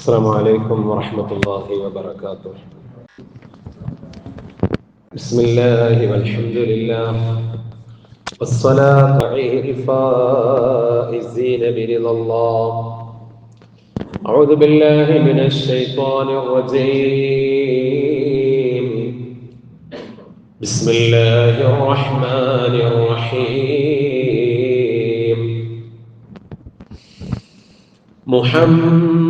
السلام عليكم ورحمة الله وبركاته. بسم الله والحمد لله والصلاة على الفائزين برضا الله. أعوذ بالله من الشيطان الرجيم. بسم الله الرحمن الرحيم. محمد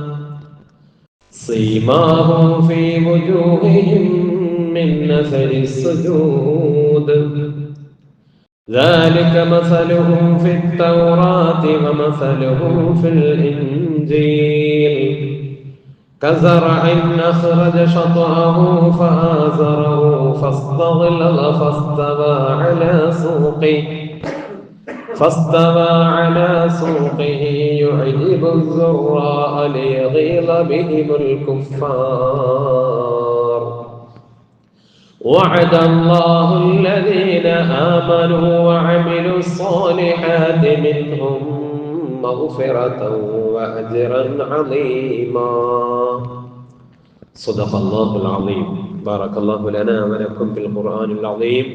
سيماهم في وجوههم من نثر السجود. ذلك مثلهم في التوراة ومثلهم في الإنجيل. كزرع أخرج شطأه فآزره فاستغلظ فاستوى على سوقه. فاستوى على سوقه يعجب الزراء ليغيظ بهم الكفار. وعد الله الذين آمنوا وعملوا الصالحات منهم مغفرة وأجرا عظيما. صدق الله العظيم بارك الله لنا ولكم بالقرآن العظيم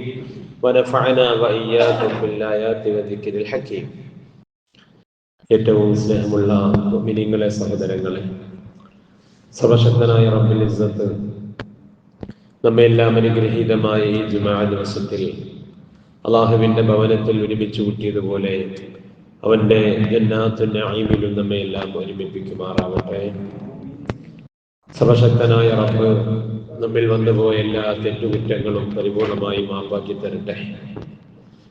ونفعنا وإياكم بالآيات وذكر الحكيم ഏറ്റവും സ്നേഹമുള്ള മിനിങ്ങളെ സഹോദരങ്ങളെ സർവശക്തനായ റബ്ബിൽ ഇസ്സത്ത് നമ്മെ എല്ലാം അനുഗ്രഹീതമായ ഈ ജുമാ ദിവസത്തിൽ അള്ളാഹുവിൻ്റെ ഭവനത്തിൽ ഒരുമിച്ച് കൂട്ടിയതുപോലെ അവൻ്റെ ജന്നാത്തിൻ്റെ അയിമിലും നമ്മെ എല്ലാം ഒരുമിപ്പിക്കുമാറാവട്ടെ സർവശക്തനായ റബ്ബ് നമ്മിൽ വന്നുപോയ എല്ലാ തെറ്റുകുറ്റങ്ങളും പരിപൂർണമായി മാപ്പാക്കി തരട്ടെ.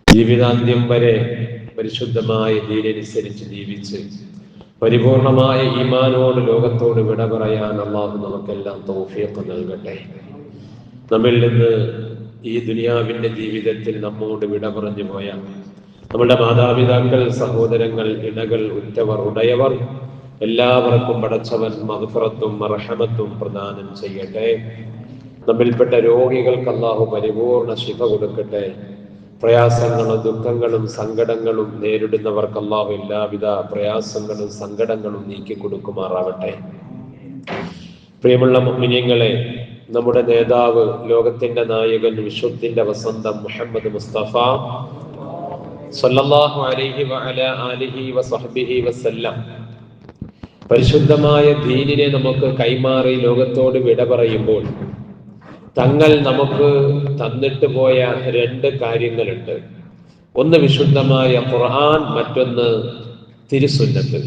ജീവിതാന്ത്യം വരെ പരിശുദ്ധമായ ദീനനുസരിച്ച് ജീവിച്ച് പരിപൂർണമായ ഈമാനോട് ലോകത്തോട് വിട പറയാൻ അള്ളാഹു നമുക്കെല്ലാം തോഫിയൊക്കെ നൽകട്ടെ. നമ്മിൽ നിന്ന് ഈ ദുനിയാവിന്റെ ജീവിതത്തിൽ നമ്മോട് വിട പറഞ്ഞു പോയ നമ്മുടെ മാതാപിതാക്കൾ സഹോദരങ്ങൾ ഇണകൾ ഉറ്റവർ ഉടയവർ എല്ലാവർക്കും പടച്ചവൻ മഹഫറത്തും മർഹമത്തും പ്രദാനം ചെയ്യട്ടെ. നമ്മിൽപ്പെട്ട രോഗികൾക്ക് അള്ളാഹു പരിപൂർണ ശിഫ കൊടുക്കട്ടെ. പ്രയാസങ്ങളും ദുഃഖങ്ങളും സങ്കടങ്ങളും നേരിടുന്നവർക്ക് അള്ളാഹു എല്ലാവിധ പ്രയാസങ്ങളും സങ്കടങ്ങളും നീക്കി കൊടുക്കുമാറാവട്ടെ. പ്രിയമുള്ള മുമ്മിനിയങ്ങളെ നമ്മുടെ നേതാവ് ലോകത്തിന്റെ നായകൻ വിശ്വത്തിന്റെ വസന്തം മുഹമ്മദ് മുസ്തഫ സല്ലല്ലാഹു അലൈഹി വഅല ആലിഹി വസഹ്ബിഹി വസല്ലം പരിശുദ്ധമായ ദീനിനെ നമുക്ക് കൈമാറി ലോകത്തോട് വിട പറയുമ്പോൾ തങ്ങൾ നമുക്ക് തന്നിട്ട് പോയ രണ്ട് കാര്യങ്ങളുണ്ട്. ഒന്ന് വിശുദ്ധമായ ഖുർആൻ മറ്റൊന്ന് തിരുസുന്നത്ത്.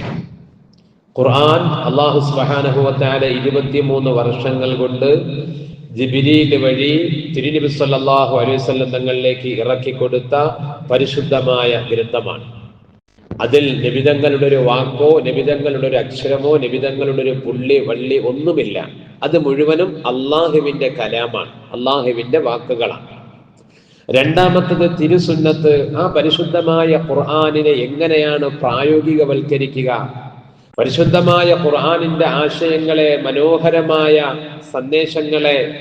ഖുർആൻ അള്ളാഹു സുബാനഹുവത്താല ഇരുപത്തിമൂന്ന് വർഷങ്ങൾ കൊണ്ട് ജിബിരിയിൽ വഴി തിരുനബി സല്ലാഹു അലൈഹി വസല്ലം തങ്ങളിലേക്ക് ഇറക്കി കൊടുത്ത പരിശുദ്ധമായ ഗ്രന്ഥമാണ്. അതിൽ നിബിതങ്ങളുടെ ഒരു വാക്കോ നിബിതങ്ങളുടെ ഒരു അക്ഷരമോ നിബിതങ്ങളുടെ ഒരു പുള്ളി വള്ളി ഒന്നുമില്ല. അത് മുഴുവനും അള്ളാഹുവിന്റെ കലാമാണ്. അള്ളാഹുവിന്റെ വാക്കുകളാണ്. രണ്ടാമത്തത് തിരുസുന്നത്ത്. ആ പരിശുദ്ധമായ ഖുർആാനിനെ എങ്ങനെയാണ് പ്രായോഗികവൽക്കരിക്കുക? പരിശുദ്ധമായ ഖുർആാനിന്റെ ആശയങ്ങളെ മനോഹരമായ സന്ദേശങ്ങളെ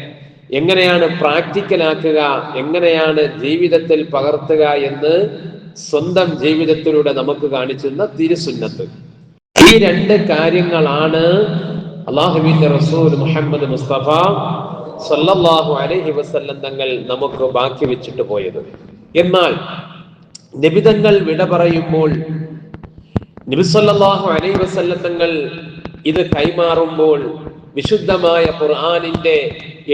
എങ്ങനെയാണ് പ്രാക്ടിക്കലാക്കുക? എങ്ങനെയാണ് ജീവിതത്തിൽ പകർത്തുക എന്ന് സ്വന്തം ജീവിതത്തിലൂടെ നമുക്ക് കാണിച്ചുന്ന തിരുസുന്നത്ത്. ഈ രണ്ട് കാര്യങ്ങളാണ് അള്ളാഹുബിന്റെ റസൂൽ മുഹമ്മദ് മുസ്തഫ സല്ലല്ലാഹു അലൈഹി വസല്ലം തങ്ങൾ നമുക്ക് ബാക്കി വെച്ചിട്ട് പോയത്. എന്നാൽ നിബിതങ്ങൾ വിട പറയുമ്പോൾ നബിസല്ലാഹു അലൈഹി വസല്ലം തങ്ങൾ ഇത് കൈമാറുമ്പോൾ വിശുദ്ധമായ ഖുർആാനിന്റെ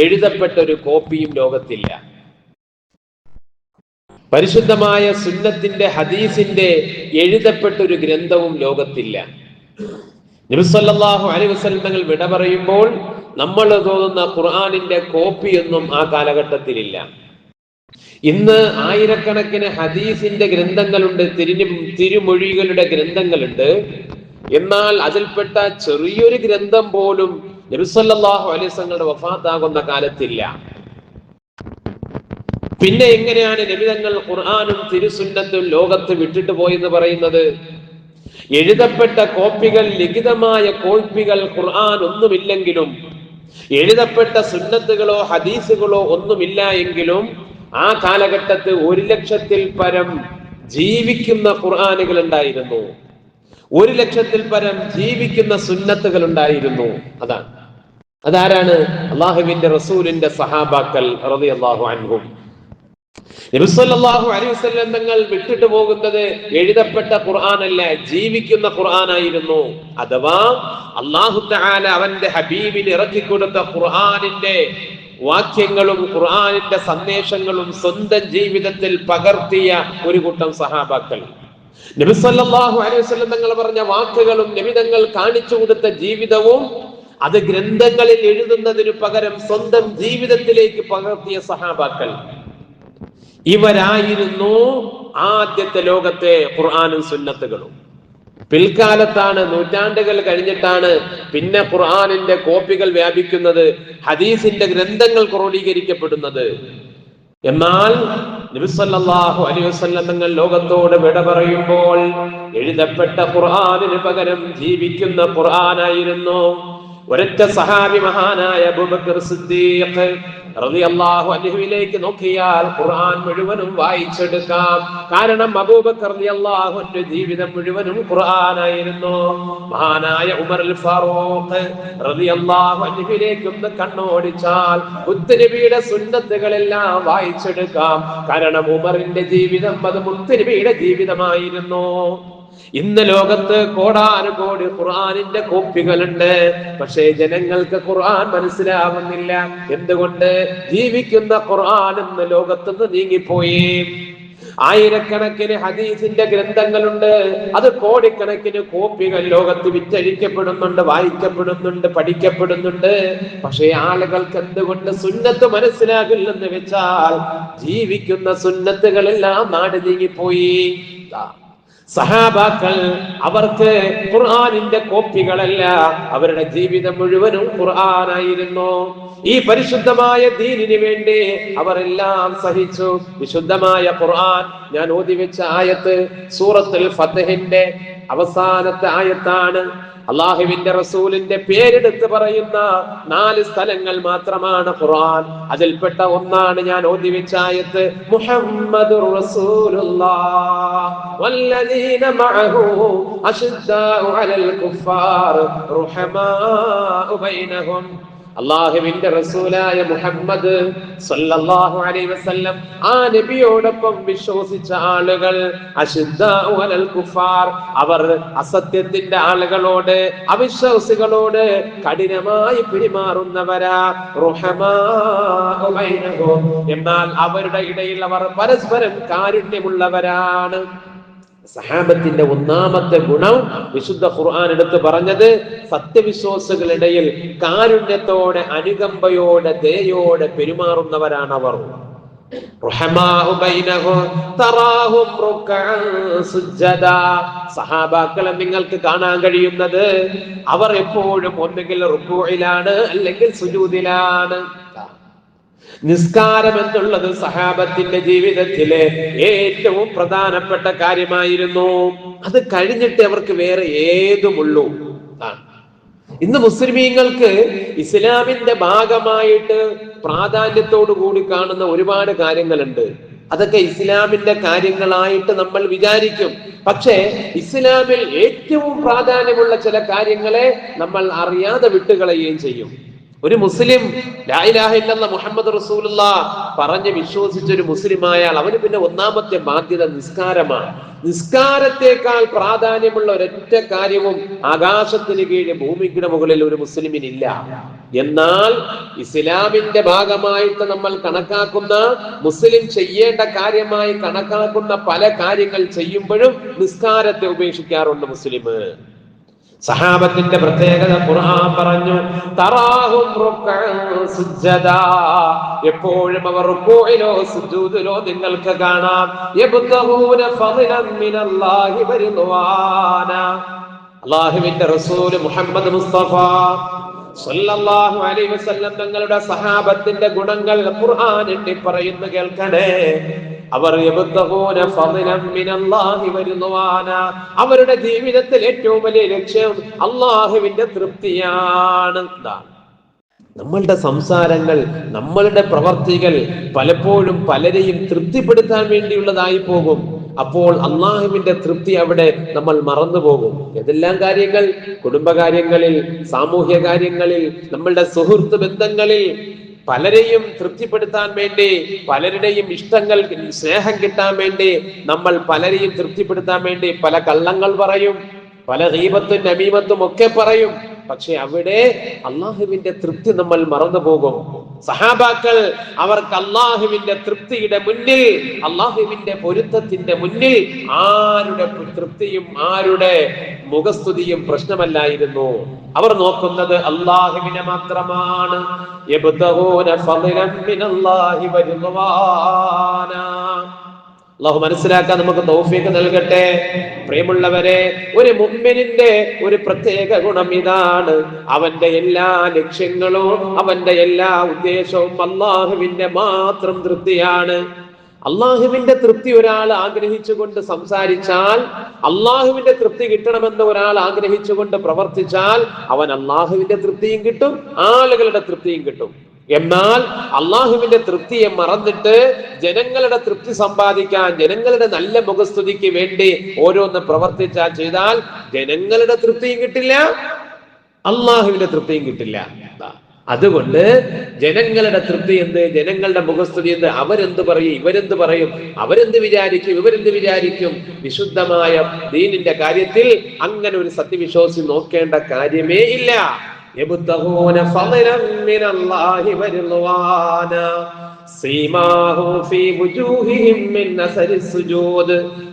എഴുതപ്പെട്ട ഒരു കോപ്പിയും ലോകത്തില്ല. പരിശുദ്ധമായ സുന്നത്തിന്റെ ഹദീസിന്റെ എഴുതപ്പെട്ട ഒരു ഗ്രന്ഥവും ലോകത്തില്ല. നബിസല്ലാഹു തങ്ങൾ വിട പറയുമ്പോൾ നമ്മൾ തോന്നുന്ന ഖുർആാനിന്റെ കോപ്പിയൊന്നും ആ കാലഘട്ടത്തിലില്ല. ഇന്ന് ആയിരക്കണക്കിന് ഹദീസിന്റെ ഗ്രന്ഥങ്ങളുണ്ട് തിരിഞ്ഞു തിരുമൊഴികളുടെ ഗ്രന്ഥങ്ങളുണ്ട്. എന്നാൽ അതിൽപ്പെട്ട ചെറിയൊരു ഗ്രന്ഥം പോലും നബിസല്ലാഹു അലൈസങ്ങളുടെ വഫാത്താകുന്ന കാലത്തില്ല. പിന്നെ എങ്ങനെയാണ് നബിതങ്ങൾ ഖുർആാനും തിരുസുന്നത്തും ലോകത്ത് വിട്ടിട്ട് പോയെന്ന് പറയുന്നത്? എഴുതപ്പെട്ട കോപ്പികൾ ലിഖിതമായ കോപ്പികൾ ഖുർആൻ ഒന്നുമില്ലെങ്കിലും എഴുതപ്പെട്ട സുന്നത്തുകളോ ഹദീസുകളോ ഒന്നുമില്ല എങ്കിലും ആ കാലഘട്ടത്ത് ഒരു ലക്ഷത്തിൽ പരം ജീവിക്കുന്ന ഖുർആാനുകൾ ഉണ്ടായിരുന്നു. ഒരു ലക്ഷത്തിൽ പരം ജീവിക്കുന്ന സുന്നത്തുകൾ ഉണ്ടായിരുന്നു. അതാണ്. അതാരാണ്? അള്ളാഹുവിന്റെ റസൂലിന്റെ സഹാബാക്കൽ അള്ളാഹു അൻഹും. നബിസ്വല്ലാഹു അലൈഹി വസല്ലം തങ്ങൾ വിട്ടിട്ട് പോകുന്നത് എഴുതപ്പെട്ട ഖുർആനല്ല ജീവിക്കുന്ന ഖുർആനായിരുന്നു അഥവാ അള്ളാഹു തആല അവന്റെ ഹബീബിന് ഇറക്കിക്കൊടുത്ത ഖുർആനിന്റെ വാക്യങ്ങളും ഖുർആനിന്റെ സന്ദേശങ്ങളും സ്വന്തം ജീവിതത്തിൽ പകർത്തിയ ഒരു കൂട്ടം സഹാബാക്കൾ. നബിസ്വല്ലാഹു അലൈഹി വസല്ലം തങ്ങൾ പറഞ്ഞ വാക്കുകളും നബിതങ്ങൾ കാണിച്ചു കൊടുത്ത ജീവിതവും അത് ഗ്രന്ഥങ്ങളിൽ എഴുതുന്നതിനു പകരം സ്വന്തം ജീവിതത്തിലേക്ക് പകർത്തിയ സഹാബാക്കൾ. ഇവരായിരുന്നു ആദ്യത്തെ ലോകത്തെ ഖുർആാനും സുന്നത്തുകളും. പിൽക്കാലത്താണ് നൂറ്റാണ്ടുകൾ കഴിഞ്ഞിട്ടാണ് പിന്നെ ഖുർആാനിന്റെ കോപ്പികൾ വ്യാപിക്കുന്നത് ഹദീസിന്റെ ഗ്രന്ഥങ്ങൾ ക്രോഡീകരിക്കപ്പെടുന്നത്. എന്നാൽ നബിസല്ലാഹു അലൈഹി വസല്ലം ലോകത്തോട് വിട പറയുമ്പോൾ എഴുതപ്പെട്ട ഖുർആാനിന് പകരം ജീവിക്കുന്ന ഖുർആനായിരുന്നു ഒരൊറ്റ സഹാബി മഹാനായ അബൂബക്കർ സിദ്ദീഖ്. റളിയല്ലാഹു അൻഹുവിലേക്ക് നോക്കിയാൽ ഖുർആൻ മുഴുവനും വായിച്ചെടുക്കാം. കാരണം അബൂബക്കർ റളിയല്ലാഹു അൻഹു ജീവിതം മുഴുവനും ഖുർആനായിരുന്നു. മഹാനായ ഉമർ അൽ ഫാറൂഖ് റളിയല്ലാഹു അൻഹുവിലേക്ക് ഒന്ന് കണ്ണോടിച്ചാൽ മുത്തുനബിയുടെ സുന്നത്തുകളെല്ലാം വായിച്ചെടുക്കാം. കാരണം ഉമറിന്റെ ജീവിതം അത് മുത്തുനബിയുടെ ജീവിതമായിരുന്നു. ഇന്ന് ലോകത്ത് കോടാനുകോടി ഖുർആാനിന്റെ കോപ്പികളുണ്ട്. പക്ഷേ ജനങ്ങൾക്ക് ഖുർആൻ മനസ്സിലാവുന്നില്ല. എന്തുകൊണ്ട്? ജീവിക്കുന്ന ഖുർആൻ ഇന്ന് ലോകത്തുനിന്ന് നീങ്ങിപ്പോയി. ആയിരക്കണക്കിന് ഹദീസിന്റെ ഗ്രന്ഥങ്ങളുണ്ട്. അത് കോടിക്കണക്കിന് കോപ്പികൾ ലോകത്ത് വിറ്റഴിക്കപ്പെടുന്നുണ്ട് വായിക്കപ്പെടുന്നുണ്ട് പഠിക്കപ്പെടുന്നുണ്ട്. പക്ഷേ ആളുകൾക്ക് എന്തുകൊണ്ട് സുന്നത്ത് മനസ്സിലാകില്ലെന്ന് വെച്ചാൽ ജീവിക്കുന്ന സുന്നത്തുകളെല്ലാം നാട് നീങ്ങിപ്പോയി. സഹാബാക്കൾ അവർക്ക് ഖുർആാനിന്റെ കോപ്പികളല്ല. അവരുടെ ജീവിതം മുഴുവനും ഖുർആാനായിരുന്നു. ഈ പരിശുദ്ധമായ ദീനിന് വേണ്ടി അവരെല്ലാം സഹിച്ചു. വിശുദ്ധമായ ഖുർആൻ. ഞാൻ ഓതി വെച്ച ആയത്ത് സൂറത്തുൽ ഫത്തഹിന്റെ അവസാനത്തെ ആയത്താണ്. അള്ളാഹുവിന്റെ റസൂലിന്റെ പേരെടുത്ത് പറയുന്ന നാല് സ്ഥലങ്ങൾ മാത്രമാണ് ഖുർആൻ. അതിൽപ്പെട്ട ഒന്നാണ് ഞാൻ ഓതി വെച്ച ആയത്ത് മുഹമ്മദുർ റസൂലുള്ളാഹ്. വല്ലദീന മഅഹു അഷ്ദാഉ അലൽ കുഫാർ. റുഹമാഉ ബൈനഹും. അള്ളാഹുവിന്റെ റസൂലായ മുഹമ്മദ് അലൈഹി വസല്ലം ആ നബിയോടൊപ്പം വിശ്വസിച്ച ആളുകൾ കുഫാർ അവർ അസത്യത്തിന്റെ ആളുകളോട് അവിശ്വാസികളോട് കഠിനമായി പെരുമാറുന്നവരാ എന്നാൽ അവരുടെ ഇടയിൽ അവർ പരസ്പരം കാരുണ്യമുള്ളവരാണ്. സഹാബത്തിന്റെ ഒന്നാമത്തെ ഗുണം വിശുദ്ധ ഖുർആൻ എടുത്ത് പറഞ്ഞത് സത്യവിശ്വാസികളിടയിൽ കാരുണ്യത്തോടെ അനുകമ്പയോടെ ദയോടെ പെരുമാറുന്നവരാണ് അവർ. സഹാബാക്കളെ നിങ്ങൾക്ക് കാണാൻ കഴിയുന്നത് അവർ എപ്പോഴും ഒന്നുകിൽ റുക്കുയിലാണ് അല്ലെങ്കിൽ സുജൂതിലാണ് നിസ്കാരം എന്നുള്ളത് സഹാബത്തിന്റെ ജീവിതത്തിലെ ഏറ്റവും പ്രധാനപ്പെട്ട കാര്യമായിരുന്നു. അത് കഴിഞ്ഞിട്ട് അവർക്ക് വേറെ ഏതുമുള്ളൂ. ഇന്ന് മുസ്ലിമീങ്ങൾക്ക് ഇസ്ലാമിന്റെ ഭാഗമായിട്ട് പ്രാധാന്യത്തോടു കൂടി കാണുന്ന ഒരുപാട് കാര്യങ്ങളുണ്ട്. അതൊക്കെ ഇസ്ലാമിന്റെ കാര്യങ്ങളായിട്ട് നമ്മൾ വിചാരിക്കും. പക്ഷേ ഇസ്ലാമിൽ ഏറ്റവും പ്രാധാന്യമുള്ള ചില കാര്യങ്ങളെ നമ്മൾ അറിയാതെ വിട്ടുകളയുകയും ചെയ്യും. ഒരു മുസ്ലിം ലായിലാഹില്ലെന്ന മുഹമ്മദ് റസൂലുള്ള പറഞ്ഞ് വിശ്വസിച്ച ഒരു മുസ്ലിം ആയാൽ അവന് പിന്നെ ഒന്നാമത്തെ ബാധ്യത നിസ്കാരമാണ്. നിസ്കാരത്തെക്കാൾ പ്രാധാന്യമുള്ള ഒരൊറ്റ കാര്യവും ആകാശത്തിന് കീഴ് ഭൂമിക്കിട മുകളിൽ ഒരു മുസ്ലിമിനില്ല. എന്നാൽ ഇസ്ലാമിന്റെ ഭാഗമായിട്ട് നമ്മൾ കണക്കാക്കുന്ന മുസ്ലിം ചെയ്യേണ്ട കാര്യമായി കണക്കാക്കുന്ന പല കാര്യങ്ങൾ ചെയ്യുമ്പോഴും നിസ്കാരത്തെ ഉപേക്ഷിക്കാറുണ്ട് മുസ്ലിം സഹാബത്തിന്റെ പ്രത്യേകത ഖുർആൻ പറഞ്ഞു തറാഹും എപ്പോഴും അവർ റുക്കൂഇലോ സുജൂദിലോ നിങ്ങൾക്ക് കാണാം. യബ്തഹൂന ഫളലൻ മിനല്ലാഹി വരിദ്വാന. അല്ലാഹുവിന്റെ റസൂൽ മുഹമ്മദ് മുസ്തഫ സല്ലല്ലാഹു അലൈഹി വസല്ലം തങ്ങളുടെ സഹാബത്തിന്റെ ഗുണങ്ങൾ ഖുർആൻ എണ്ണി പറയുന്നു കേൾക്കണേ. അവർ അവരുടെ ജീവിതത്തിൽ ഏറ്റവും വലിയ ലക്ഷ്യം അള്ളാഹുവിന്റെ തൃപ്തിയാണ്. നമ്മളുടെ സംസാരങ്ങൾ നമ്മളുടെ പ്രവർത്തികൾ പലപ്പോഴും പലരെയും തൃപ്തിപ്പെടുത്താൻ വേണ്ടിയുള്ളതായി പോകും. അപ്പോൾ അള്ളാഹുവിന്റെ തൃപ്തി അവിടെ നമ്മൾ മറന്നുപോകും ഏതെല്ലാം കാര്യങ്ങൾ? കുടുംബകാര്യങ്ങളിൽ സാമൂഹ്യ കാര്യങ്ങളിൽ നമ്മളുടെ സുഹൃത്ത് ബന്ധങ്ങളിൽ പലരെയും തൃപ്തിപ്പെടുത്താൻ വേണ്ടി പലരുടെയും ഇഷ്ടങ്ങൾ സ്നേഹം കിട്ടാൻ വേണ്ടി നമ്മൾ പലരെയും തൃപ്തിപ്പെടുത്താൻ വേണ്ടി പല കള്ളങ്ങൾ പറയും പല ദീപത്തും നമീമത്തും ഒക്കെ പറയും. പക്ഷെ അവിടെ അള്ളാഹുവിന്റെ തൃപ്തി നമ്മൾ മറന്നു പോകും സഹാബാക്കൾ അവർക്ക് അള്ളാഹുവിന്റെ തൃപ്തിയുടെ മുന്നിൽ അള്ളാഹുവിന്റെ പൊരുത്തത്തിന്റെ മുന്നിൽ ആരുടെ തൃപ്തിയും ആരുടെ മുഖസ്തുതിയും പ്രശ്നമല്ലായിരുന്നു. അവർ നോക്കുന്നത് അള്ളാഹുവിനെ മാത്രമാണ്. യബ്തഗൂന ഫദ്ലൻ മിനല്ലാഹി അള്ളാഹു മനസ്സിലാക്കാൻ നമുക്ക് തൗഫീഖ് നൽകട്ടെ. പ്രിയമുള്ളവരെ ഒരു മുമ്മിനിന്റെ ഒരു പ്രത്യേക ഗുണം ഇതാണ്. അവന്റെ എല്ലാ ലക്ഷ്യങ്ങളും അവന്റെ എല്ലാ ഉദ്ദേശവും അള്ളാഹുവിന്റെ മാത്രം തൃപ്തിയാണ്. അള്ളാഹുവിന്റെ തൃപ്തി ഒരാൾ ആഗ്രഹിച്ചുകൊണ്ട് സംസാരിച്ചാൽ അള്ളാഹുവിന്റെ തൃപ്തി കിട്ടണമെന്ന് ഒരാൾ ആഗ്രഹിച്ചുകൊണ്ട് പ്രവർത്തിച്ചാൽ അവൻ അള്ളാഹുവിന്റെ തൃപ്തിയും കിട്ടും ആളുകളുടെ തൃപ്തിയും കിട്ടും. എന്നാൽ അള്ളാഹുവിന്റെ തൃപ്തിയെ മറന്നിട്ട് ജനങ്ങളുടെ തൃപ്തി സമ്പാദിക്കാൻ ജനങ്ങളുടെ നല്ല മുഖസ്തുതിക്ക് വേണ്ടി ഓരോന്ന് പ്രവർത്തിച്ചാൽ ചെയ്താൽ ജനങ്ങളുടെ തൃപ്തിയും കിട്ടില്ല അള്ളാഹുവിന്റെ തൃപ്തിയും കിട്ടില്ല. അതുകൊണ്ട് ജനങ്ങളുടെ തൃപ്തി എന്ത്? ജനങ്ങളുടെ മുഖസ്തുതി എന്ത്? അവരെന്ത് പറയും? ഇവരെന്ത് പറയും? അവരെന്ത് വിചാരിക്കും? ഇവരെന്ത് വിചാരിക്കും? വിശുദ്ധമായ ദീനിന്റെ കാര്യത്തിൽ അങ്ങനെ ഒരു സത്യവിശ്വാസി നോക്കേണ്ട കാര്യമേ ഇല്ല.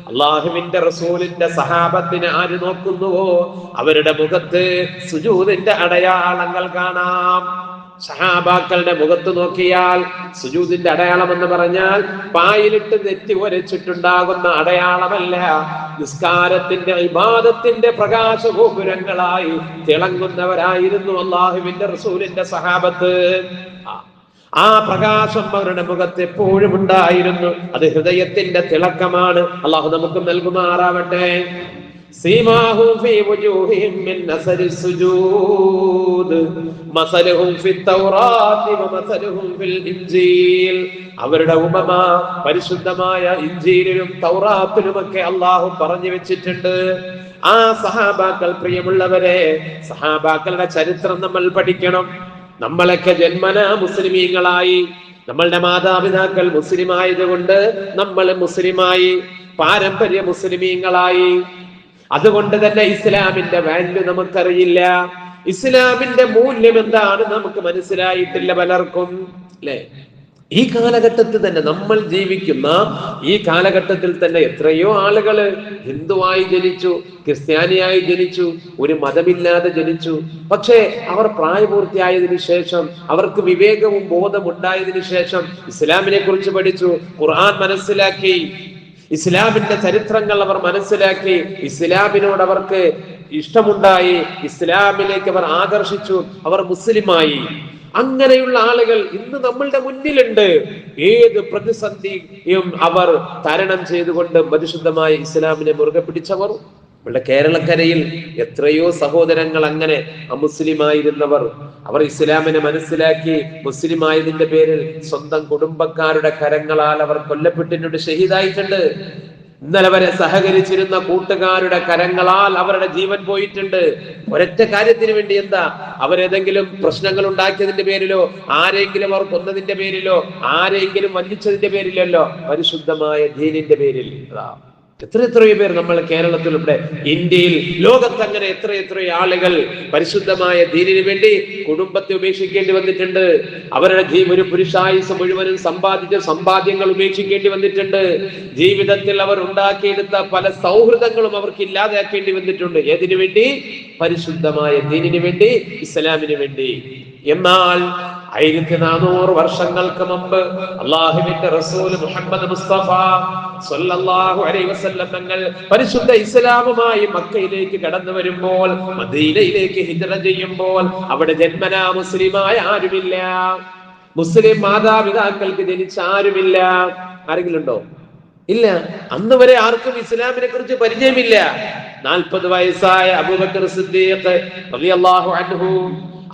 അള്ളാഹുവിന്റെ റസൂലിന്റെ സഹാബത്തിന് ആര് നോക്കുന്നുവോ? അവരുടെ മുഖത്ത് സുജൂദിന്റെ അടയാളങ്ങൾ കാണാം. സഹാബാക്കളുടെ മുഖത്ത് നോക്കിയാൽ സുജൂദിന്റെ അടയാളം എന്ന് പറഞ്ഞാൽ പായിലിട്ട് നെറ്റി ഒരച്ചിട്ടുണ്ടാകുന്ന അടയാളമല്ല. നിസ്കാരത്തിന്റെ വിവാദത്തിന്റെ പ്രകാശ ഗോപുരങ്ങളായി തിളങ്ങുന്നവരായിരുന്നു അള്ളാഹുവിന്റെ റസൂലിന്റെ സഹാബത്ത്. ആ പ്രകാശം അവരുടെ മുഖത്ത് എപ്പോഴും ഉണ്ടായിരുന്നു. അത് ഹൃദയത്തിന്റെ തിളക്കമാണ്. അള്ളാഹു നമുക്ക് നൽകുമാറാവട്ടെ. سيماهم في وجوههم من أثر السجود مثلهم في التوراة ومثلهم في الإنجيل അവരുടെ ഉപമ പരിശുദ്ധമായ ഇഞ്ചിയിലും തൗറാത്തിലുമൊക്കെ അള്ളാഹു പറഞ്ഞു വെച്ചിട്ടുണ്ട് ആ സഹാബാക്കൾ പ്രിയമുള്ളവരെ സഹാബാക്കളുടെ ചരിത്രം നമ്മൾ പഠിക്കണം നമ്മളൊക്കെ ജന്മന മുസ്ലിമീങ്ങളായി നമ്മളുടെ മാതാപിതാക്കൾ മുസ്ലിം ആയതുകൊണ്ട് നമ്മൾ മുസ്ലിമായി പാരമ്പര്യ മുസ്ലിമീങ്ങളായി അതുകൊണ്ട് തന്നെ ഇസ്ലാമിന്റെ വാല്യൂ നമുക്കറിയില്ല. ഇസ്ലാമിന്റെ മൂല്യം എന്താണ് നമുക്ക് മനസ്സിലായിട്ടില്ല പലർക്കും അല്ലെ ഈ കാലഘട്ടത്തിൽ തന്നെ നമ്മൾ ജീവിക്കുന്ന ഈ കാലഘട്ടത്തിൽ തന്നെ എത്രയോ ആളുകൾ ഹിന്ദുവായി ജനിച്ചു ക്രിസ്ത്യാനിയായി ജനിച്ചു ഒരു മതമില്ലാതെ ജനിച്ചു. പക്ഷേ അവർ പ്രായപൂർത്തിയായതിനു ശേഷം അവർക്ക് വിവേകവും ബോധം ഉണ്ടായതിനു ശേഷം ഇസ്ലാമിനെ കുറിച്ച് പഠിച്ചു ഖുർആൻ മനസ്സിലാക്കി ഇസ്ലാമിന്റെ ചരിത്രങ്ങൾ അവർ മനസ്സിലാക്കി ഇസ്ലാമിനോട് അവർക്ക് ഇഷ്ടമുണ്ടായി ഇസ്ലാമിലേക്ക് അവർ ആകർഷിച്ചു അവർ മുസ്ലിമായി. അങ്ങനെയുള്ള ആളുകൾ ഇന്ന് നമ്മളുടെ മുന്നിലുണ്ട്. ഏത് പ്രതിസന്ധിയും അവർ തരണം ചെയ്തുകൊണ്ട് പരിശുദ്ധമായ ഇസ്ലാമിനെ മുറുകെ പിടിച്ചവർ. നമ്മുടെ കേരളക്കരയിൽ എത്രയോ സഹോദരങ്ങൾ അങ്ങനെ അമുസ്ലിമായിരുന്നവർ. അവർ ഇസ്ലാമിനെ മനസ്സിലാക്കി മുസ്ലിം ആയതിന്റെ പേരിൽ സ്വന്തം കുടുംബക്കാരുടെ കരങ്ങളാൽ അവർ കൊല്ലപ്പെട്ടിട്ടുണ്ട് ഷഹീദായിട്ടുണ്ട്. ഇന്നലെ വരെ സഹകരിച്ചിരുന്ന കൂട്ടുകാരുടെ കരങ്ങളാൽ അവരുടെ ജീവൻ പോയിട്ടുണ്ട്. ഒരൊറ്റ കാര്യത്തിന് വേണ്ടി എന്താ? അവരേതെങ്കിലും പ്രശ്നങ്ങൾ ഉണ്ടാക്കിയതിന്റെ പേരിലോ ആരെങ്കിലും അവർ കൊന്നതിന്റെ പേരിലോ ആരെങ്കിലും വഞ്ചിച്ചതിന്റെ പേരിലല്ലോ പരിശുദ്ധമായ ദീനിന്റെ പേരിൽ. അതാ. എത്ര എത്രയോ പേർ നമ്മൾ കേരളത്തിൽ ഇവിടെ ഇന്ത്യയിൽ ലോകത്ത് അങ്ങനെ എത്ര എത്രയോ ആളുകൾ പരിശുദ്ധമായ ദീനിന് വേണ്ടി കുടുംബത്തെ ഉപേക്ഷിക്കേണ്ടി വന്നിട്ടുണ്ട്. അവരുടെ ഒരു പുരുഷായുസ് മുഴുവനും സമ്പാദിച്ച സമ്പാദ്യങ്ങൾ ഉപേക്ഷിക്കേണ്ടി വന്നിട്ടുണ്ട്. ജീവിതത്തിൽ അവർ ഉണ്ടാക്കിയെടുത്ത പല സൗഹൃദങ്ങളും അവർക്ക് ഇല്ലാതാക്കേണ്ടി വന്നിട്ടുണ്ട്. ഏതിനു വേണ്ടി? പരിശുദ്ധമായ ദീനിന് വേണ്ടി ഇസ്ലാമിന് വേണ്ടി. എന്നാൽ ആയിരത്തി നാനൂറ് വർഷങ്ങൾക്ക് മുമ്പ് അള്ളാഹുവിന്റെ റസൂൽ മുഹമ്മദ് മുസ്തഫ സല്ലല്ലാഹു അലൈഹി വസല്ലം തങ്ങൾ പരിശുദ്ധ ഇസ്ലാമുമായി മക്കയിലേക്ക് കടന്നു വരുമ്പോൾ മദീനയിലേക്ക് ഹിജറ ചെയ്യുമ്പോൾ അവിടെ ജന്മനാ മുസ്ലിമായ ആരുമില്ല. മുസ്ലിം മാതാപിതാക്കൾക്ക് ജനിച്ച ആരുമില്ല. ആരെങ്കിലും ഉണ്ടോ ഇല്ല. അന്ന് വരെ ആർക്കും ഇസ്ലാമിനെ കുറിച്ച് പരിചയമില്ല. നാൽപ്പത് വയസ്സായ അബൂബക്കർ സിദ്ദീഖ് അൻഹു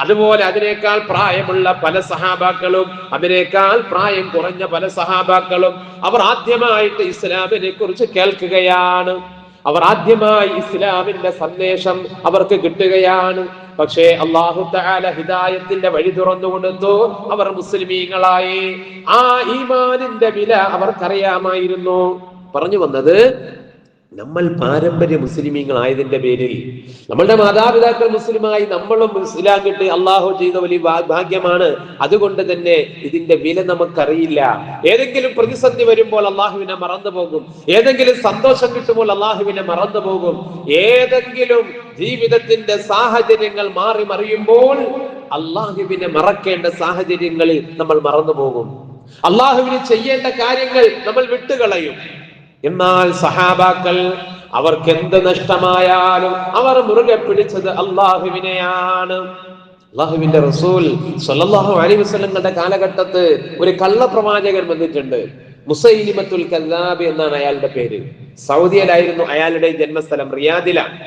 അതുപോലെ അതിനേക്കാൾ പ്രായമുള്ള പല സഹാബാക്കളും അതിനേക്കാൾ പ്രായം കുറഞ്ഞ പല സഹാബാക്കളും അവർ ആദ്യമായിട്ട് ഇസ്ലാമിനെ കുറിച്ച് കേൾക്കുകയാണ്. അവർ ആദ്യമായി ഇസ്ലാമിന്റെ സന്ദേശം അവർക്ക് കിട്ടുകയാണ്. പക്ഷേ അള്ളാഹു തആല ഹിദായത്തിന്റെ വഴി തുറന്നു കൊടുത്തു അവർ മുസ്ലിമീങ്ങളായി. ആ ഈമാനിന്റെ വില അവർക്കറിയാമായിരുന്നു. പറഞ്ഞു വന്നത് നമ്മൾ പാരമ്പര്യ മുസ്ലിമീങ്ങളായതിന്റെ പേരിൽ നമ്മളുടെ മാതാപിതാക്കൾ മുസ്ലിമായി നമ്മളും ഇസ്ലാം കിട്ടി അള്ളാഹു ചെയ്ത വലിയ ഭാഗ്യമാണ്. അതുകൊണ്ട് തന്നെ ഇതിന്റെ വില നമുക്കറിയില്ല. ഏതെങ്കിലും പ്രതിസന്ധി വരുമ്പോൾ അള്ളാഹുവിനെ മറന്നു പോകും. ഏതെങ്കിലും സന്തോഷം കിട്ടുമ്പോൾ അള്ളാഹുവിനെ മറന്നു പോകും. ഏതെങ്കിലും ജീവിതത്തിന്റെ സാഹചര്യങ്ങൾ മാറി മറിയുമ്പോൾ അള്ളാഹുവിനെ മറക്കേണ്ട സാഹചര്യങ്ങളിൽ നമ്മൾ മറന്നു പോകും. അള്ളാഹുവിന് ചെയ്യേണ്ട കാര്യങ്ങൾ നമ്മൾ വിട്ടുകളയും. എന്നാൽ സഹാബാക്കൾ അവർക്ക് എന്ത് നഷ്ടമായാലും അവർ മുറുകെ പിടിച്ചത് അള്ളാഹുവിനെയാണ് അള്ളാഹുവിന്റെ റസൂൽ സൊല്ലാഹു അലൈഹി വസ്ലങ്ങളുടെ കാലഘട്ടത്ത് ഒരു കള്ളപ്രവാചകൻ വന്നിട്ടുണ്ട്. മുസൈലിമത്തുൽ കല്ലാബ് എന്നാണ് അയാളുടെ പേര്. സൗദിയിലായിരുന്നു അയാളുടെ ജന്മസ്ഥലം റിയാദിലാണ്.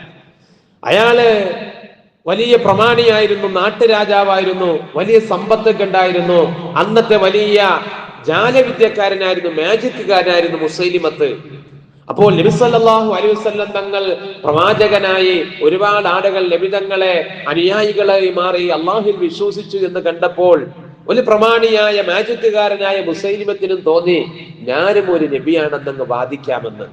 അയാൾ വലിയ പ്രമാണിയായിരുന്നു നാട്ടുരാജാവായിരുന്നു വലിയ സമ്പത്തൊക്കെ ഉണ്ടായിരുന്നു. അന്നത്തെ വലിയ ജാലവിദ്യക്കാരനായിരുന്നു മാജിക്കുകാരനായിരുന്നു മുസൈലിമത്ത്. അപ്പോൾ നബിസല്ലാഹു അലൈഹി വസല്ലം തങ്ങൾ പ്രവാചകനായി ഒരുപാട് ആളുകൾ ലഭിതങ്ങളെ അനുയായികളായി മാറി അള്ളാഹുൽ വിശ്വസിച്ചു എന്ന് കണ്ടപ്പോൾ ഒരു പ്രമാണിയായ മാജിക്കുകാരനായ മുസൈലിമത്തിനും തോന്നി ഞാനും ഒരു നബിയാണെന്നങ്ങ് വാദിക്കാമെന്ന്.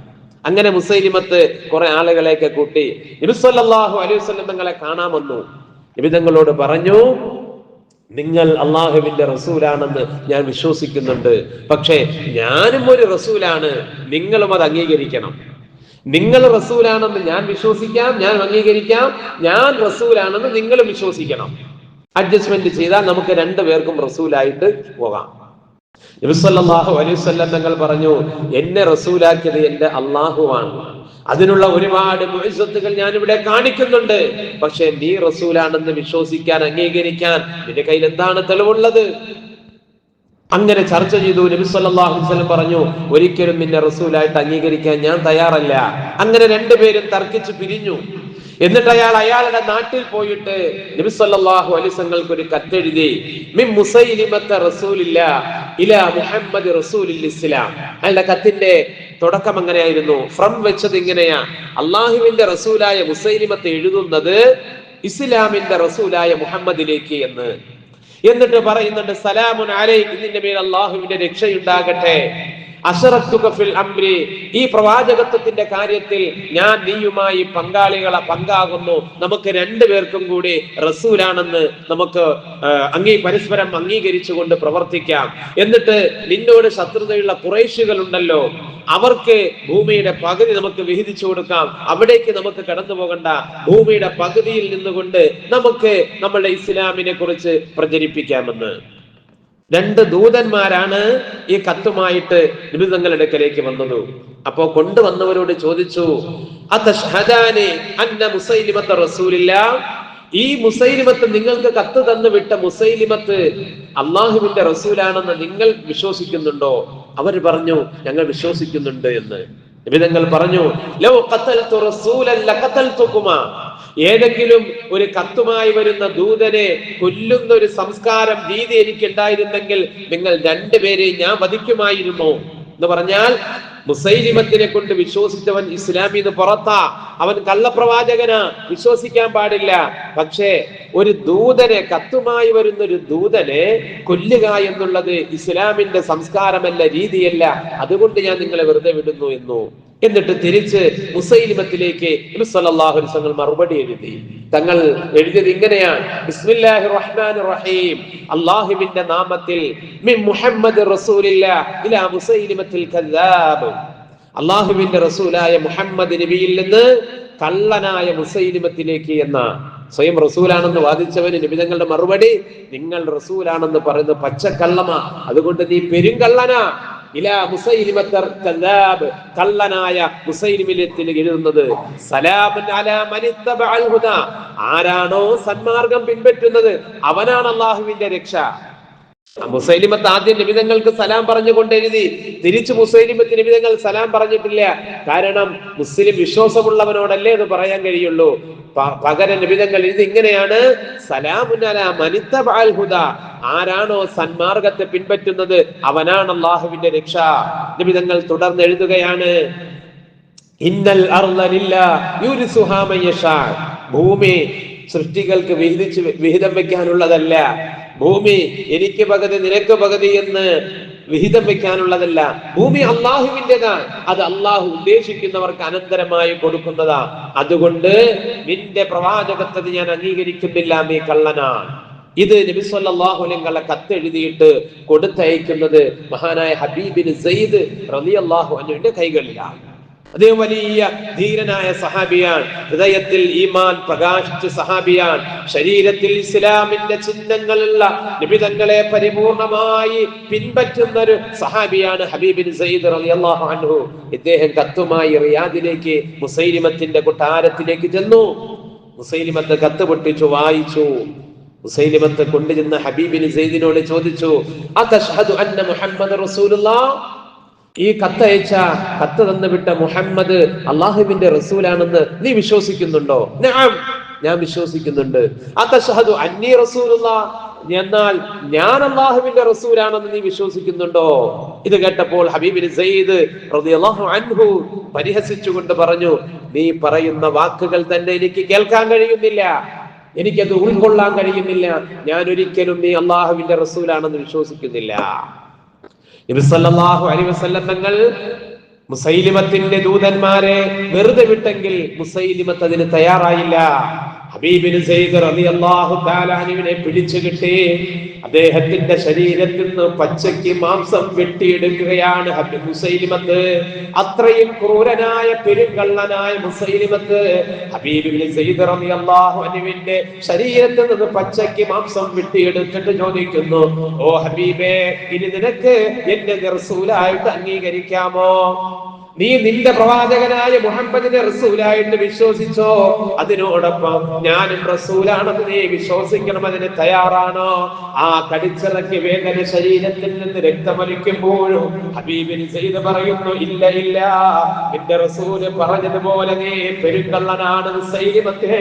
അങ്ങനെ മുസൈലിമത്ത് കുറെ ആളുകളെയൊക്കെ കൂട്ടി നബിസ്വല്ലാഹു അലൈഹി വസല്ലം തങ്ങളെ കാണാമെന്നു നിബിതങ്ങളോട് നബി തങ്ങളോട് പറഞ്ഞു നിങ്ങൾ അള്ളാഹുവിന്റെ റസൂലാണെന്ന് ഞാൻ വിശ്വസിക്കുന്നുണ്ട്. പക്ഷേ ഞാനും ഒരു റസൂലാണ്. നിങ്ങളും അത് അംഗീകരിക്കണം. നിങ്ങൾ റസൂലാണെന്ന് ഞാൻ വിശ്വസിക്കാം ഞാൻ അംഗീകരിക്കാം ഞാൻ റസൂലാണെന്ന് നിങ്ങളും വിശ്വസിക്കണം. അഡ്ജസ്റ്റ്മെന്റ് ചെയ്താൽ നമുക്ക് രണ്ടുപേർക്കും റസൂലായിട്ട് പോകാം. നബിസ്വല്ലാഹു അലൈഹി വസല്ലം തങ്ങൾ പറഞ്ഞു എന്നെ റസൂലാക്കിയത് എന്റെ അള്ളാഹുവാണ്. അതിനുള്ള ഒരുപാട് മുഴുസത്തുകൾ ഞാൻ ഇവിടെ കാണിക്കുന്നുണ്ട്. പക്ഷെ നീ റസൂലാണെന്ന് വിശ്വസിക്കാൻ അംഗീകരിക്കാൻ നിന്റെ കയ്യിൽ എന്താണ് തെളിവുള്ളത്? അങ്ങനെ ചർച്ച ചെയ്തു. നബി സല്ലല്ലാഹു അലൈഹി വസല്ലം പറഞ്ഞു ഒരിക്കലും നിന്നെ റസൂലായിട്ട് അംഗീകരിക്കാൻ ഞാൻ തയ്യാറല്ല. അങ്ങനെ രണ്ടുപേരും തർക്കിച്ച് പിരിഞ്ഞു. എന്നിട്ട് അയാൾ അയാളുടെ നാട്ടിൽ പോയിട്ട് നബി സല്ലല്ലാഹു അലൈഹി ഒരു കത്തെഴുതി റസൂലില്ല ഇലാ മുഹമ്മദ് റസൂലിൽ ഇസ്ലാം. അയാളുടെ കത്തിന്റെ തുടക്കം അങ്ങനെയായിരുന്നു ഫ്രം വെച്ചത് ഇങ്ങനെയാ. അള്ളാഹുവിന്റെ റസൂലായ മുസൈലിമത്ത് എഴുതുന്നത് ഇസ്ലാമിന്റെ റസൂലായ മുഹമ്മദിലേക്ക് എന്ന്. എന്നിട്ട് പറയുന്നുണ്ട് സലാമുൻ അലൈക്ക് ഇതിന്റെ മേൽ അള്ളാഹുവിന്റെ രക്ഷയുണ്ടാകട്ടെ. അശറത്തുക ഫിൽ അംരി. ഈ പ്രവാചകത്വത്തിന്റെ കാര്യത്തിൽ ഞാൻ നീയുമായി പങ്കാളികളെ പങ്കാകുന്നു. നമുക്ക് രണ്ടുപേർക്കും കൂടി റസൂലാണെന്ന് നമുക്ക് അംഗീ പരസ്പരം അംഗീകരിച്ചുകൊണ്ട് പ്രവർത്തിക്കാം. എന്നിട്ട് നിന്നോട് ശത്രുതയുള്ള കുറേശുകൾ ഉണ്ടല്ലോ അവർക്ക് ഭൂമിയുടെ പകുതി നമുക്ക് വിഹിതിച്ചു കൊടുക്കാം. അവിടേക്ക് നമുക്ക് കടന്നു പോകണ്ട. ഭൂമിയുടെ പകുതിയിൽ നിന്നുകൊണ്ട് നമുക്ക് നമ്മുടെ ഇസ്ലാമിനെ കുറിച്ച് പ്രചരിപ്പിക്കാമെന്ന്. രണ്ട് ദൂതന്മാരാണ് ഈ കത്തുമായിട്ട് നിബിതങ്ങളുടെ അടുക്കലേക്ക് വന്നത്. അപ്പോ കൊണ്ടുവന്നവരോട് ചോദിച്ചു "അതശ്ഹദാനി അന്ന മുസൈലിമത്ത റസൂലില്ല? ഈ മുസൈലിമത്ത് നിങ്ങൾക്ക് കത്ത് തന്നു വിട്ട മുസൈലിമത്ത് അള്ളാഹുവിന്റെ റസൂലാണെന്ന് നിങ്ങൾ വിശ്വസിക്കുന്നുണ്ടോ? അവർ പറഞ്ഞു ഞങ്ങൾ വിശ്വസിക്കുന്നുണ്ട് എന്ന്. നിബിതങ്ങൾ പറഞ്ഞു ലോ ഏതെങ്കിലും ഒരു കത്തുമായി വരുന്ന ദൂതനെ കൊല്ലുന്ന ഒരു സംസ്കാരം രീതി എനിക്ക് ഉണ്ടായിരുന്നെങ്കിൽ നിങ്ങൾ രണ്ടുപേരെയും ഞാൻ വധിക്കുമായിരുന്നു? എന്ന് പറഞ്ഞാൽ മുസൈലിമത്തിനെ കൊണ്ട് വിശ്വസിച്ചവൻ ഇസ്ലാമിന്ന് പുറത്താ. അവൻ കള്ളപ്രവാചകനാ വിശ്വസിക്കാൻ പാടില്ല. പക്ഷേ ഒരു ദൂതനെ കത്തുമായി വരുന്ന ഒരു ദൂതനെ കൊല്ലുക എന്നുള്ളത് ഇസ്ലാമിന്റെ സംസ്കാരമല്ല രീതിയല്ല. അതുകൊണ്ട് ഞാൻ നിങ്ങളെ വെറുതെ വിടുന്നു എന്നു. എന്നിട്ട് തിരിച്ച് മുസൈലിമത്തിലേക്ക് തങ്ങൾ മറുപടി എഴുതി. തങ്ങൾ എഴുതിയത് ഇങ്ങനെയാണ്. ബിസ്മില്ലാഹിർ റഹ്മാനിർ റഹീം. അല്ലാഹുവിന്റെ നാമത്തിൽ മിൻ മുഹമ്മദ് റസൂലില്ല ഇലാ മുസൈലിമത്തിൽ കദ്ദാബ്. അള്ളാഹുവിന്റെ റസൂലായ മുഹമ്മദ് നബിയിൽ നിന്ന് കള്ളനായ മുസൈലിമത്തിലേക്ക് എന്ന സ്വയം റസൂലാണെന്ന് വാദിച്ചവന് നിബിതങ്ങളുടെ മറുപടി നിങ്ങൾ റസൂലാണെന്ന് പറയുന്നത് പച്ചക്കള്ളമാ. അതുകൊണ്ട് നീ പെരുങ്കള്ളനാ ഇല മുസൈലിമത്തർ കല്ലാബ് കള്ളനായ മുസൈലിമിലത്തിൽ എഴുതുന്നത് സലാമൻ അലാ മനിത്തബ അൽഹുദ ആരാണോ സന്മാർഗം പിൻപറ്റുന്നത് അവനാണ് അള്ളാഹുവിന്റെ രക്ഷ. മുസൈലിമത്ത് ആദ്യം നിമിതങ്ങൾക്ക് സലാം പറഞ്ഞുകൊണ്ട് എഴുതി തിരിച്ചു മുസൈലിമത്ത് നിമിതങ്ങൾ സലാം പറഞ്ഞിട്ടില്ല. കാരണം മുസ്ലിം വിശ്വാസമുള്ളവനോടല്ലേ എന്ന് പറയാൻ കഴിയുള്ളൂ. പകര നിമിതങ്ങൾ എഴുതി ഇങ്ങനെയാണ്. സലാമുനല ആരാണോ സന്മാർഗത്തെ പിൻപറ്റുന്നത് അവനാണ് അള്ളാഹുവിന്റെ രക്ഷ. നിമിതങ്ങൾ തുടർന്ന് എഴുതുകയാണ്. ഇന്നൽ ഭൂമി സൃഷ്ടികൾക്ക് വിഹിതം വെക്കാനുള്ളതല്ല. ഭൂമി എനിക്ക് പകുതി നിനക്ക് പകുതി എന്ന് വിഹിതം വെക്കാനുള്ളതല്ല. ഭൂമി അള്ളാഹുവിന്റെതാണ്. അത് അള്ളാഹു ഉദ്ദേശിക്കുന്നവർക്ക് അനന്തരമായി കൊടുക്കുന്നതാ. അതുകൊണ്ട് നിന്റെ പ്രവാചകത്വത്തെ ഞാൻ അംഗീകരിക്കുന്നില്ല നീ കള്ളനാണ്. ഇത് നബിസ്വല്ലാഹു അലൈഹി കത്തെഴുതിയിട്ട് കൊടുത്തയക്കുന്നത് മഹാനായ ഹബീബിന് സെയ്ദ് റളിയല്ലാഹു അനുവിന്റെ കൈകളിലാണ്. അദ്ദേഹം വലിയ ധീരനായ സഹാബിയാണ്. ഹൃദയത്തിൽ ഈമാൻ പ്രകാശിച്ച സഹാബിയാണ്. ശരീരത്തിൽ ഇസ്ലാമിന്റെ ചിഹ്നങ്ങളുള്ള നിബിതങ്ങളെ പരിപൂർണമായി പിൻപറ്റുന്ന ഒരു സഹാബിയാണ് ഹബീബിൻ സയ്യിദ് റളിയല്ലാഹു അൻഹു. ഇദ്ദേഹം കത്തുമായി റിയാദിലേക്ക് മുസൈലിമത്തിന്റെ കൊട്ടാരത്തിലേക്ക് ചെന്നു. മുസൈലിമത്ത് കത്ത് പൊട്ടിച്ചു വായിച്ചു. മുസൈലിമത്ത് കൊണ്ടുചെന്ന ഹബീബിൻ സയ്യിദിനോട് ചോദിച്ചു അതഷ്ഹദു അന്ന മുഹമ്മദ് റസൂലുള്ളാഹ് ഈ കത്തയച്ച കത്ത് തന്നുവിട്ട മുഹമ്മദ് അള്ളാഹുവിന്റെ റസൂലാണെന്ന് നീ വിശ്വസിക്കുന്നുണ്ടോ? ഞാൻ വിശ്വസിക്കുന്നുണ്ട്. അതഷഹദു അന്നി റസൂലുള്ള എന്നാൽ ഞാൻ അള്ളാഹുവിന്റെ റസൂലാണെന്ന് നീ വിശ്വസിക്കുന്നുണ്ടോ? ഇത് കേട്ടപ്പോൾ ഹബീബിൻ സയ്യിദ് അൻഹു പരിഹസിച്ചുകൊണ്ട് പറഞ്ഞു നീ പറയുന്ന വാക്കുകൾ തന്നെ എനിക്ക് കേൾക്കാൻ കഴിയുന്നില്ല. എനിക്കത് ഉൾക്കൊള്ളാൻ കഴിയുന്നില്ല. ഞാൻ ഒരിക്കലും നീ അള്ളാഹുവിന്റെ റസൂലാണെന്ന് വിശ്വസിക്കുന്നില്ല. നബിസല്ലാഹു അലി വസല്ലം തങ്ങൾ മുസൈലിമത്തിന്റെ ദൂതന്മാരെ വെറുതെ വിട്ടെങ്കിൽ മുസൈലിമത്ത് അതിന് തയ്യാറായില്ല. ഹബീബിന് തആലാനുവിനെ പിടിച്ചു കിട്ടി. അദ്ദേഹത്തിന്റെ ശരീരത്തിൽ നിന്ന് പച്ചയ്ക്ക് മാംസം വെട്ടിയെടുക്കുകയാണ് മുസൈലിമത്ത് അത്രയും ക്രൂരനായ പെരുങ്കള്ളനായ മുസൈലിമത്ത് ഹബീബിന് അനുവിന്റെ ശരീരത്തിൽ നിന്ന് പച്ചയ്ക്ക് മാംസം വെട്ടിയെടുത്തിട്ട് ചോദിക്കുന്നു ഓ ഹബീബേ ഇനി നിനക്ക് എന്റെ റസൂലായിട്ട് അംഗീകരിക്കാമോ? നീ നിന്റെ പ്രവാചകനായ മുഹമ്മദിനെ റസൂലായിട്ട് വിശ്വസിച്ചോ? അതിനോടൊപ്പം ഞാനും റസൂലാണെന്ന് നീ വിശ്വസിക്കണം അതിന് തയ്യാറാണോ? ആ കടിച്ചിറക്കി വേദന ശരീരത്തിൽ നിന്ന് രക്തമൊലിക്കുമ്പോഴും ഹബീബിൻ ചെയ്ത് പറയുന്നു ഇല്ല ഇല്ല. നിന്റെ റസൂൽ പറഞ്ഞതുപോലെ നീ പെരുക്കള്ളനാണ് സൈലിമത്തെ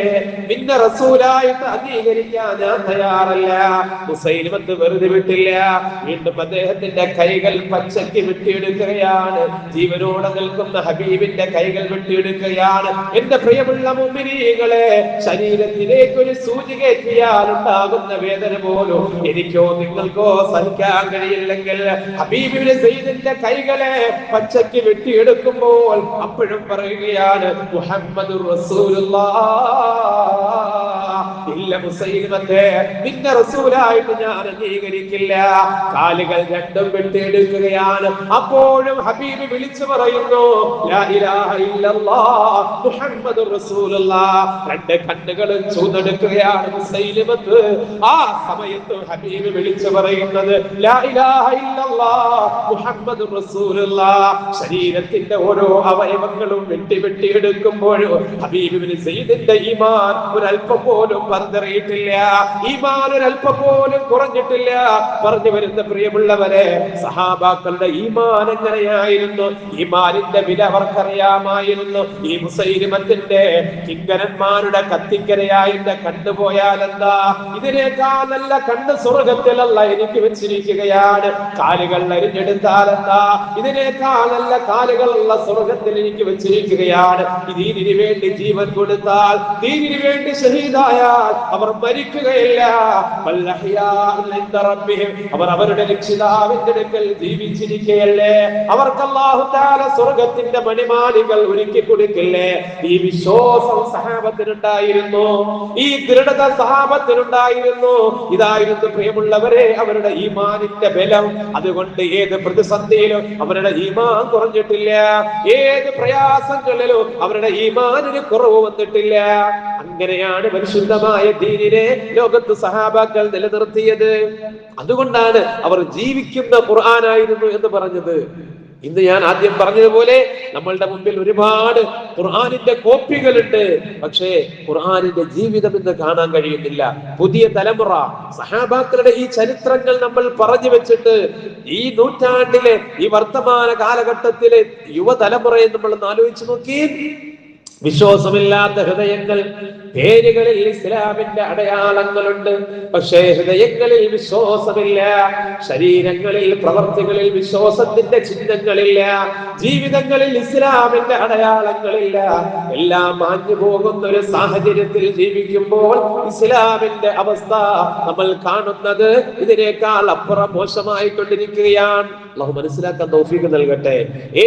നിന്റെ റസൂലായിട്ട് അംഗീകരിക്കാൻ ഞാൻ തയ്യാറല്ല. മുസൈലിമത്ത് വെറുതെ വിട്ടില്ല. വീണ്ടും അദ്ദേഹത്തിന്റെ കൈകൾ പച്ചയ്ക്ക് വിട്ടിയെടുക്കുകയാണ്. ജീവനോടങ്ങൾ നിൽക്കുന്ന ഹബീബിന്റെ കൈകൾ വിട്ടിടുകയാണ് എന്റെ പ്രിയമുള്ള മുമ്പിനീകളെ ശരീരത്തിലേക്ക് ഒരു സൂചി കയറ്റിയാൽ ഉണ്ടാകുന്ന വേദന പോലും എനിക്കോ നിങ്ങൾക്കോ സഹിക്കാൻ കഴിയില്ലെങ്കിൽ ഹബീബിന്റെ സെയ്ദിന്റെ കൈകളെ പച്ചയ്ക്ക് വെട്ടിയെടുക്കുമ്പോൾ അപ്പോഴും പറയുകയാണ് മുഹമ്മദ് റസൂലുള്ള. ഇല്ല മുസൈലിമത്തെ നിന്റെ റസൂലായിട്ട് ഞാൻ അംഗീകരിക്കില്ല. കാലുകൾ രണ്ടും വെട്ടിയെടുക്കുകയാണ്. അപ്പോഴും ഹബീബ് വിളിച്ചു പറയുന്നു മുഹമ്മദ് രണ്ട് കണ്ണുകളും ചൂന്നെടുക്കുകയാണ് മുസൈലിമത്ത് ആ സമയത്ത് ഹബീബ് വിളിച്ചു പറയുന്നത് മുഹമ്മദ് ശരീരത്തിന്റെ ഓരോ അവയവങ്ങളും വെട്ടി വെട്ടി എടുക്കുമ്പോഴും ഹബീബിന് സെയ്ദിന്റെ ഈമാൻ ഒരല്പം പോലും പറഞ്ഞറിയിട്ടില്ല. ഈമാൻ ഒരല്പം പോലും കുറഞ്ഞിട്ടില്ല. പറഞ്ഞു വരുന്ന പ്രിയമുള്ളവരെ സഹാബാക്കളുടെ ഈമാൻ എങ്ങനെയായിരുന്നു? ഈമാനിന്റെ വില അവർക്കറിയാമായിരുന്നു. ഈ മുസൈലിമത്തിന്റെ കിങ്കരന്മാരുടെ കത്തിക്കരയായിട്ട് കണ്ടുപോയാൽ എന്താ ഇതിനേക്കാൾ നല്ല കണ്ട് സ്വർഗത്തിലല്ല എനിക്ക് വെച്ചിരിക്കുകയാണ്. കാലുകൾ അരിഞ്ഞെടുത്താൽ എന്താ ഇതിനേക്കാൾ നല്ല കാലുകളുള്ള സ്വർഗത്തിൽ എനിക്ക് വെച്ചിരിക്കുകയാണ്. ഇതിനു വേണ്ടി ജീവൻ കൊടുത്താൽ ദീനിനു വേണ്ടി ഷഹീദായാൽ അവർ മരിക്കുകയില്ല. അവർ അവരുടെ രക്ഷിതാവിന്റെ അടുക്കൽ ജീവിച്ചിരിക്കുകയല്ലേ? അവർക്ക് അള്ളാഹു സ്വർഗത്തിന്റെ മണിമാലികൾ ഒരുക്കി കൊടുക്കില്ലേ? ഈ വിശ്വാസം സഹാബത്തിനുണ്ടായിരുന്നു. ഈ ദൃഢത സഹാബത്തിനുണ്ടായിരുന്നു. ഇതായിരുന്നു പ്രിയമുള്ളവരെ അവരുടെ ഈമാനിന്റെ ബലം. അതുകൊണ്ട് ഏത് പ്രതിസന്ധിയിലും അവരുടെ ഈമാൻ കുറഞ്ഞിട്ടില്ല. ഏത് പ്രയാസങ്ങളിലും അവരുടെ ഈമാനിന് കുറവ് വന്നിട്ടില്ല. അങ്ങനെയാണ് പരിശുദ്ധമായ ദീനിനെ ലോകത്ത് സഹാബാക്കൾ നിലനിർത്തിയത്. അതുകൊണ്ടാണ് അവർ ജീവിക്കുന്ന ഖുർആനായിരുന്നു എന്ന് പറഞ്ഞത്. ഇന്ന് ഞാൻ ആദ്യം പറഞ്ഞതുപോലെ നമ്മളുടെ മുമ്പിൽ ഒരുപാട് ഖുർആാനിന്റെ കോപ്പികളുണ്ട്. പക്ഷേ ഖുർആാനിന്റെ ജീവിതം ഇന്ന് കാണാൻ കഴിയുന്നില്ല. പുതിയ തലമുറ സഹാബാക്കളുടെ ഈ ചരിത്രങ്ങൾ നമ്മൾ പറഞ്ഞു വെച്ചിട്ട് ഈ നൂറ്റാണ്ടിലെ ഈ വർത്തമാന കാലഘട്ടത്തിലെ യുവതലമുറയെ നമ്മൾ ഒന്ന് ആലോചിച്ച് നോക്കി വിശ്വാസമില്ലാത്ത ഹൃദയങ്ങൾ പേരുകളിൽ ഇസ്ലാമിന്റെ അടയാളങ്ങളുണ്ട്. പക്ഷേ ഹൃദയങ്ങളിൽ വിശ്വാസമില്ല ശരീരങ്ങളിൽ പ്രവർത്തികളിൽ വിശ്വാസത്തിന്റെ ചിഹ്നങ്ങളില്ല ജീവിതങ്ങളിൽ ഇസ്ലാമിന്റെ അടയാളങ്ങളില്ല. എല്ലാം മാഞ്ഞു പോകുന്ന ഒരു സാഹചര്യത്തിൽ ജീവിക്കുമ്പോൾ ഇസ്ലാമിന്റെ അവസ്ഥ നമ്മൾ കാണുന്നത് ഇതിനേക്കാൾ അപ്പുറം മോശമായി കൊണ്ടിരിക്കുകയാണ് അള്ളാഹു മനസ്സിലാക്കാൻ തൗഫീഖ് നൽകട്ടെ.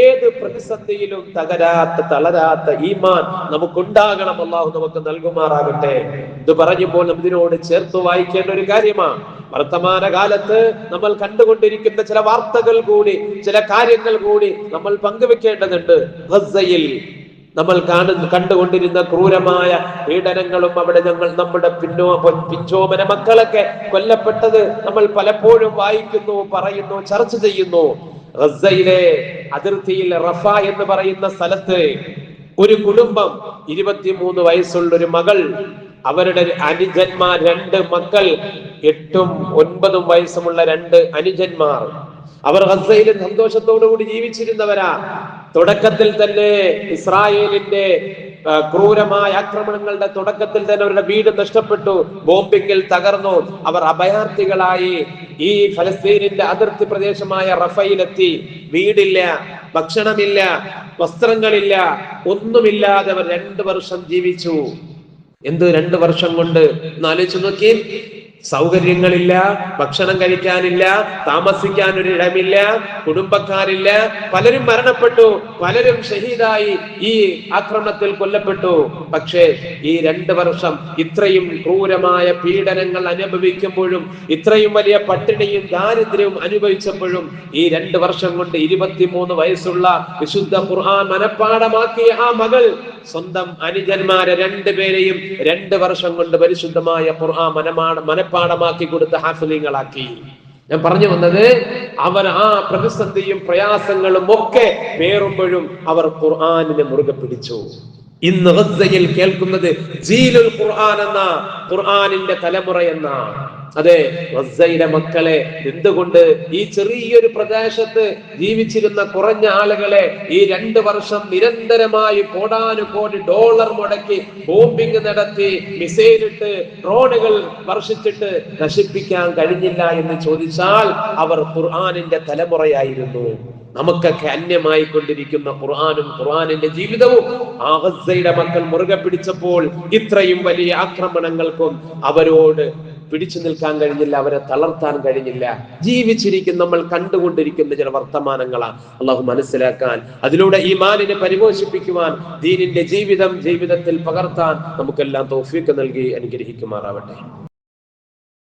ഏത് പ്രതിസന്ധിയിലും തകരാത്ത തളരാത്ത ഈമാൻ നമുക്കുണ്ടാകണം. അള്ളാഹു നമുക്ക് നൽകുമാറാകട്ടെ. ഇത് പറഞ്ഞപ്പോൾ ഇതിനോട് ചേർത്ത് വായിക്കേണ്ട ഒരു കാര്യമാണ്. വർത്തമാന കാലത്ത് നമ്മൾ കണ്ടുകൊണ്ടിരിക്കുന്ന ചില വാർത്തകൾ കൂടി ചില കാര്യങ്ങൾ കൂടി നമ്മൾ പങ്കുവെക്കേണ്ടതുണ്ട്. നമ്മൾ കാണുന്ന കണ്ടുകൊണ്ടിരുന്ന ക്രൂരമായ പീഡനങ്ങളും അവിടെ ഞങ്ങൾ നമ്മുടെ പിന്നോ പിഞ്ചോമന മക്കളൊക്കെ കൊല്ലപ്പെട്ടത് നമ്മൾ പലപ്പോഴും വായിക്കുന്നു പറയുന്നു ചർച്ച ചെയ്യുന്നു. അതിർത്തിയിൽ റഫ എന്ന് പറയുന്ന സ്ഥലത്ത് ഒരു കുടുംബം ഇരുപത്തിമൂന്ന് വയസ്സുള്ള ഒരു മകൾ അവരുടെ അനുജന്മാർ രണ്ട് മക്കൾ എട്ടും ഒൻപതും വയസ്സുമുള്ള രണ്ട് അനുജന്മാർ. അവർ ഹസയിലെ സന്തോഷത്തോടു കൂടി ജീവിച്ചിരുന്നവരാ. തുടക്കത്തിൽ തന്നെ ഇസ്രായേലിന്റെ ക്രൂരമായ ആക്രമണങ്ങളുടെ തുടക്കത്തിൽ തന്നെ അവരുടെ വീട് നഷ്ടപ്പെട്ടു ബോംബിങ്ങിൽ തകർന്നു. അവർ അഭയാർത്ഥികളായി ഈ ഫലസ്തീനിന്റെ അതിർത്തി പ്രദേശമായ റഫയിലെത്തി. വീടില്ല. ഭക്ഷണമില്ല വസ്ത്രങ്ങളില്ല ഒന്നുമില്ലാതെ അവർ രണ്ടു വർഷം ജീവിച്ചു. എന്ത് രണ്ട് വർഷം കൊണ്ട്? ആലോചിച്ചു നോക്കി സൗകര്യങ്ങളില്ല ഭക്ഷണം കഴിക്കാനില്ല താമസിക്കാൻ ഒരു ഇടമില്ല കുടുംബക്കാരില്ല. പലരും മരണപ്പെട്ടു പലരും ഷഹീദായി ഈ ആക്രമണത്തിൽ കൊല്ലപ്പെട്ടു. പക്ഷേ ഈ രണ്ട് വർഷം ഇത്രയും ക്രൂരമായ പീഡനങ്ങൾ അനുഭവിക്കുമ്പോഴും ഇത്രയും വലിയ പട്ടിണിയും ദാരിദ്ര്യവും അനുഭവിച്ചപ്പോഴും ഈ രണ്ട് വർഷം കൊണ്ട് ഇരുപത്തിമൂന്ന് വയസ്സുള്ള വിശുദ്ധ ഖുർആൻ മനഃപ്പാടമാക്കിയ ആ മകൾ സ്വന്തം അനുജന്മാരെ രണ്ടുപേരെയും രണ്ട് വർഷം കൊണ്ട് പരിശുദ്ധമായ ഖുർആൻ മനമാണ് മനഃപ്പാടമാക്കി കൊടുത്ത് ഹാഫിലിങ്ങളാക്കി. ഞാൻ പറഞ്ഞു വന്നത് അവർ ആ പ്രതിസന്ധിയും പ്രയാസങ്ങളും ഒക്കെ പേറുമ്പോഴും അവർ ഖുർആാനിനെ മുറുകെ പിടിച്ചു. ഇന്ന് കേൾക്കുന്നത് ജീലുൽ ഖുർആൻ എന്ന ഖുർആാനിന്റെ തലമുറ എന്ന അതെ റസ്സയിലെ മക്കളെ എന്തുകൊണ്ട് ഈ ചെറിയൊരു പ്രദേശത്ത് ജീവിച്ചിരുന്ന കുറഞ്ഞ ആളുകളെ ഈ രണ്ട് വർഷം നിരന്തരമായി കോടാനുകോടി ഡോളർ മുടക്കി ബോംബിംഗ് നടത്തി മിസൈലിട്ട് ഡ്രോണുകൾ വർഷിച്ചിട്ട് നശിപ്പിക്കാൻ കഴിഞ്ഞില്ല എന്ന് ചോദിച്ചാൽ അവർ ഖുർആാനിന്റെ തലമുറയായിരുന്നു. നമുക്കൊക്കെ അന്യമായി കൊണ്ടിരിക്കുന്ന ഖുർആാനും ഖുർആാനിന്റെ ജീവിതവും. ആ ഗസയുടെ മക്കൾ മുറുകെ പിടിച്ചപ്പോൾ ഇത്രയും വലിയ ആക്രമണങ്ങൾക്കും അവരോട് പിടിച്ചു നിൽക്കാൻ കഴിഞ്ഞില്ല അവരെ തളർത്താൻ കഴിഞ്ഞില്ല. ജീവിച്ചിരിക്കുന്ന നമ്മൾ കണ്ടുകൊണ്ടിരിക്കുന്ന ചില വർത്തമാനങ്ങളാണ്. അള്ളാഹു മനസ്സിലാക്കാൻ അതിലൂടെ ഈ മാലിനെ പരിപോഷിപ്പിക്കുവാൻ ദീനിന്റെ ജീവിതം ജീവിതത്തിൽ പകർത്താൻ നമുക്കെല്ലാം തോഫീക്ക് നൽകി അനുഗ്രഹിക്കുമാറാവട്ടെ.